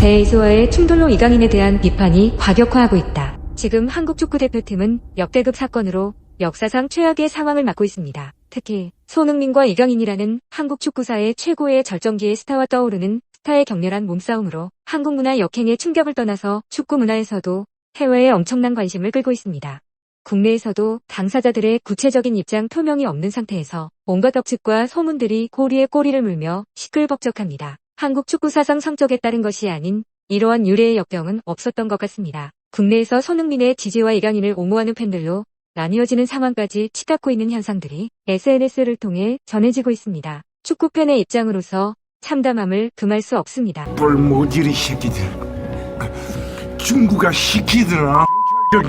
대이수와의 충돌로 이강인에 대한 비판이 과격화하고 있다. 지금 한국 축구 대표팀은 역대급 사건으로 역사상 최악의 상황을 맞고 있습니다. 특히 손흥민과 이강인이라는 한국 축구사의 최고의 절정기의 스타와 떠오르는 스타의 격렬한 몸싸움으로 한국 문화 역행의 충격을 떠나서 축구 문화에서도 해외에 엄청난 관심을 끌고 있습니다. 국내에서도 당사자들의 구체적인 입장 표명이 없는 상태에서 온갖 억측과 소문들이 고리에 꼬리를 물며 시끌벅적합니다. 한국 축구 사상 성적에 따른 것이 아닌 이러한 유례의 역병은 없었던 것 같습니다. 국내에서 손흥민의 지지와 이강인을 옹호하는 팬들로 나뉘어지는 상황까지 치닫고 있는 현상들이 SNS를 통해 전해지고 있습니다. 축구팬의 입장으로서 참담함을 금할 수 없습니다. 볼 모지리 새끼들 중국아 시키더라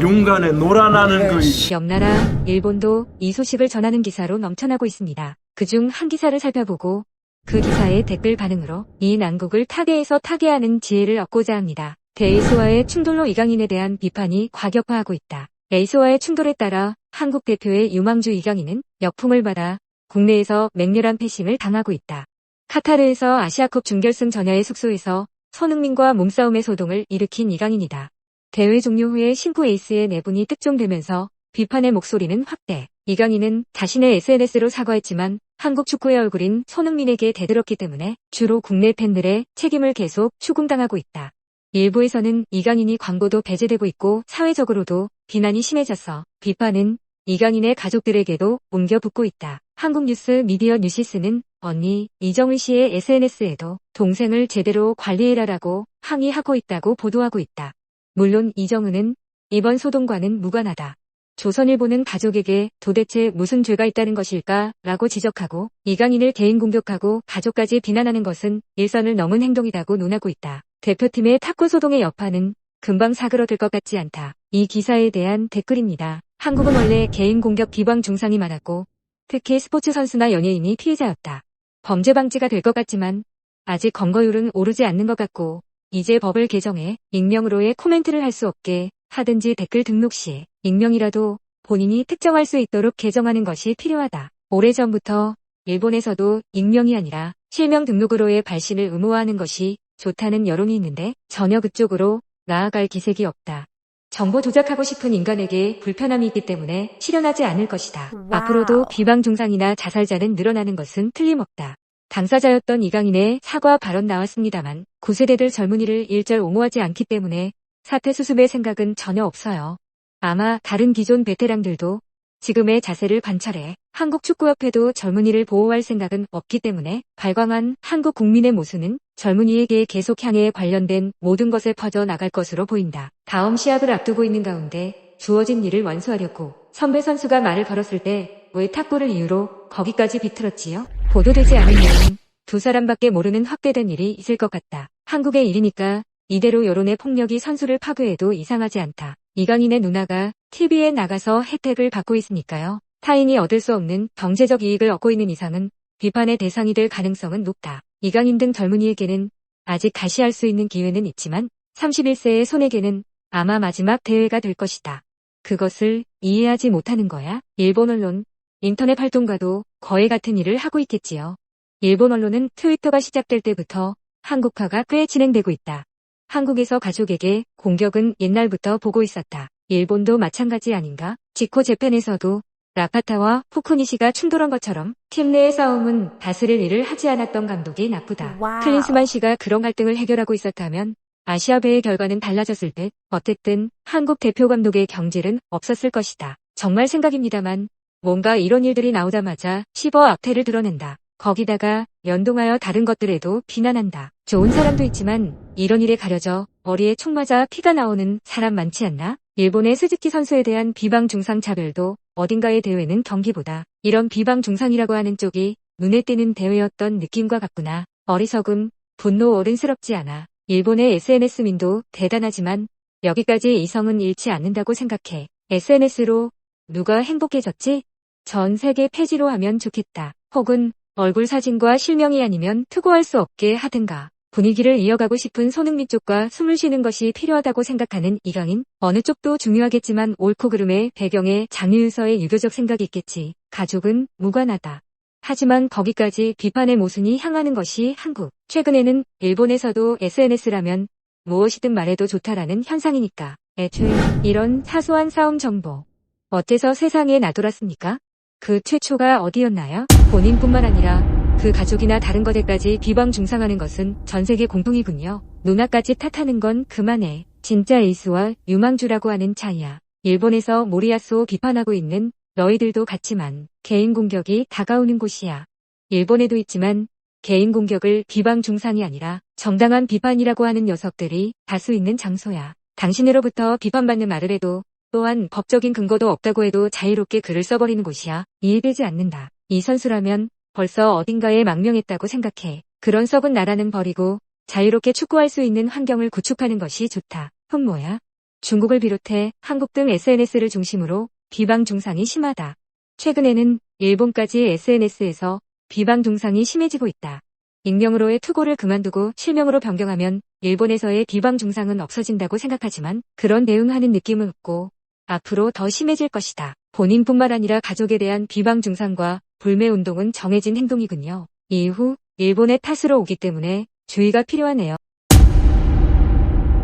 용간에 놀아나는 거 옆나라 일본도 이 소식을 전하는 기사로 넘쳐나고 있습니다. 그중 한 기사를 살펴보고 그 기사의 댓글 반응으로 이 난국을 타개에서 타개하는 지혜를 얻고자 합니다. 대이수와의 충돌로 이강인에 대한 비판이 과격화하고 있다. 에이수와의 충돌에 따라 한국 대표의 유망주 이강인은 역풍을 받아 국내에서 맹렬한 패싱을 당하고 있다. 카타르에서 아시아컵 준결승 전야의 숙소에서 손흥민과 몸싸움의 소동을 일으킨 이강인이다. 대회 종료 후에 신구 에이스의 내분이 특종되면서 비판의 목소리는 확대. 이강인은 자신의 SNS로 사과했지만 한국 축구의 얼굴인 손흥민에게 대들었기 때문에 주로 국내 팬들의 책임을 계속 추궁당하고 있다. 일부에서는 이강인이 광고도 배제되고 있고 사회적으로도 비난이 심해져서 비판은 이강인의 가족들에게도 옮겨 붙고 있다. 한국 뉴스 미디어 뉴시스는 언니 이정은 씨의 SNS에도 동생을 제대로 관리해라라고 항의하고 있다고 보도하고 있다. 물론 이정은은 이번 소동과는 무관하다. 조선일보는 가족에게 도대체 무슨 죄가 있다는 것일까? 라고 지적하고 이강인을 개인 공격하고 가족까지 비난하는 것은 일선을 넘은 행동이라고 논하고 있다. 대표팀의 탁구 소동의 여파는 금방 사그러들 것 같지 않다. 이 기사에 대한 댓글입니다. 한국은 원래 개인 공격 비방 중상이 많았고 특히 스포츠 선수나 연예인이 피해자였다. 범죄 방지가 될 것 같지만 아직 검거율은 오르지 않는 것 같고 이제 법을 개정해 익명으로의 코멘트를 할 수 없게 하든지 댓글 등록 시 익명이라도 본인이 특정할 수 있도록 개정하는 것이 필요하다. 오래전부터 일본에서도 익명이 아니라 실명 등록으로의 발신을 의무화하는 것이 좋다는 여론이 있는데 전혀 그쪽으로 나아갈 기색이 없다. 정보 조작하고 싶은 인간에게 불편함이 있기 때문에 실현하지 않을 것이다. 와우. 앞으로도 비방 중상이나 자살자는 늘어나는 것은 틀림없다. 당사자였던 이강인의 사과 발언 나왔습니다만 9세대들 젊은이를 일절 옹호하지 않기 때문에 사태 수습의 생각은 전혀 없어요. 아마 다른 기존 베테랑들도 지금의 자세를 관찰해 한국 축구협회도 젊은이를 보호할 생각은 없기 때문에 발광한 한국 국민의 모순은 젊은이에게 계속 향해 관련된 모든 것에 퍼져 나갈 것으로 보인다. 다음 시합을 앞두고 있는 가운데 주어진 일을 완수하려고 선배 선수가 말을 걸었을 때 왜 탁구를 이유로 거기까지 비틀었지요? 보도되지 않은 내용은 두 사람밖에 모르는 확대된 일이 있을 것 같다. 한국의 일이니까 이대로 여론의 폭력이 선수를 파괴해도 이상하지 않다. 이강인의 누나가 TV에 나가서 혜택을 받고 있으니까요. 타인이 얻을 수 없는 경제적 이익을 얻고 있는 이상은 비판의 대상이 될 가능성은 높다. 이강인 등 젊은이에게는 아직 다시 할 수 있는 기회는 있지만 31세의 손에게는 아마 마지막 대회가 될 것이다. 그것을 이해하지 못하는 거야? 일본 언론, 인터넷 활동가도 거의 같은 일을 하고 있겠지요. 일본 언론은 트위터가 시작될 때부터 한국화가 꽤 진행되고 있다. 한국에서 가족에게 공격은 옛날부터 보고 있었다. 일본도 마찬가지 아닌가? 지코 재팬에서도 라파타와 후쿠니시가 충돌한 것처럼 팀 내의 싸움은 다스릴 일을 하지 않았던 감독이 나쁘다. 와우. 클린스만 씨가 그런 갈등을 해결하고 있었다면 아시아배의 결과는 달라졌을 듯 어쨌든 한국 대표 감독의 경질은 없었을 것이다. 정말 생각입니다만 뭔가 이런 일들이 나오자마자 씹어 악태를 드러낸다. 거기다가 연동하여 다른 것들에도 비난한다. 좋은 사람도 있지만 이런 일에 가려져 머리에 총 맞아 피가 나오는 사람 많지 않나? 일본의 스즈키 선수에 대한 비방 중상 차별도 어딘가의 대회는 경기보다 이런 비방 중상이라고 하는 쪽이 눈에 띄는 대회였던 느낌과 같구나. 어리석음, 분노 어른스럽지 않아. 일본의 SNS민도 대단하지만 여기까지 이성은 잃지 않는다고 생각해. SNS로 누가 행복해졌지? 전 세계 폐지로 하면 좋겠다. 혹은 얼굴 사진과 실명이 아니면 투고할 수 없게 하든가. 분위기를 이어가고 싶은 손흥민 쪽과 숨을 쉬는 것이 필요하다고 생각하는 이강인. 어느 쪽도 중요하겠지만 옳고 그름의 배경에 장유유서의 유교적 생각이 있겠지. 가족은 무관하다. 하지만 거기까지 비판의 모순이 향하는 것이 한국. 최근에는 일본에서도 SNS라면 무엇이든 말해도 좋다라는 현상이니까. 애초에 이런 사소한 싸움 정보. 어째서 세상에 나돌았습니까? 그 최초가 어디였나요? 본인뿐만 아니라 그 가족이나 다른 것들까지 비방 중상하는 것은 전 세계 공통이군요. 누나까지 탓하는 건 그만해. 진짜 에이스와 유망주라고 하는 차이야. 일본에서 모리야스を비판하고 있는 너희들도 같지만 개인 공격이 다가오는 곳이야. 일본에도 있지만 개인 공격을 비방 중상이 아니라 정당한 비판이라고 하는 녀석들이 다수 있는 장소야. 당신으로부터 비판받는 말을 해도 또한 법적인 근거도 없다고 해도 자유롭게 글을 써버리는 곳이야. 이해되지 않는다. 이 선수라면 벌써 어딘가에 망명했다고 생각해. 그런 썩은 나라는 버리고 자유롭게 축구할 수 있는 환경을 구축하는 것이 좋다. 흠 뭐야? 중국을 비롯해 한국 등 SNS를 중심으로 비방 중상이 심하다. 최근에는 일본까지 SNS에서 비방 중상이 심해지고 있다. 익명으로의 투고를 그만두고 실명으로 변경하면 일본에서의 비방 중상은 없어진다고 생각하지만 그런 대응하는 느낌은 없고 앞으로 더 심해질 것이다. 본인뿐만 아니라 가족에 대한 비방 중상과 불매 운동은 정해진 행동이군요. 이후 일본의 탓으로 오기 때문에 주의가 필요하네요.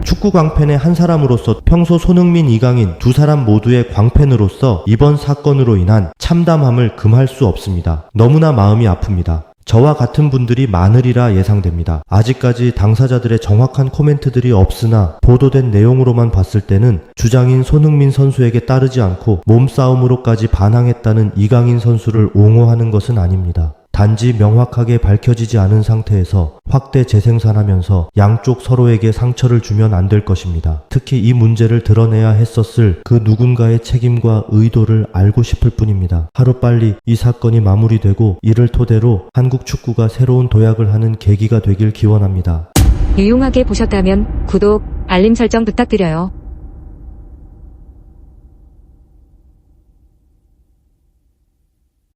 축구 광팬의 한 사람으로서 평소 손흥민, 이강인 두 사람 모두의 광팬으로서 이번 사건으로 인한 참담함을 금할 수 없습니다. 너무나 마음이 아픕니다. 저와 같은 분들이 많으리라 예상됩니다. 아직까지 당사자들의 정확한 코멘트들이 없으나 보도된 내용으로만 봤을 때는 주장인 손흥민 선수에게 따르지 않고 몸싸움으로까지 반항했다는 이강인 선수를 옹호하는 것은 아닙니다. 단지 명확하게 밝혀지지 않은 상태에서 확대 재생산하면서 양쪽 서로에게 상처를 주면 안 될 것입니다. 특히 이 문제를 드러내야 했었을 그 누군가의 책임과 의도를 알고 싶을 뿐입니다. 하루빨리 이 사건이 마무리되고 이를 토대로 한국 축구가 새로운 도약을 하는 계기가 되길 기원합니다. 유용하게 보셨다면 구독, 알림 설정 부탁드려요.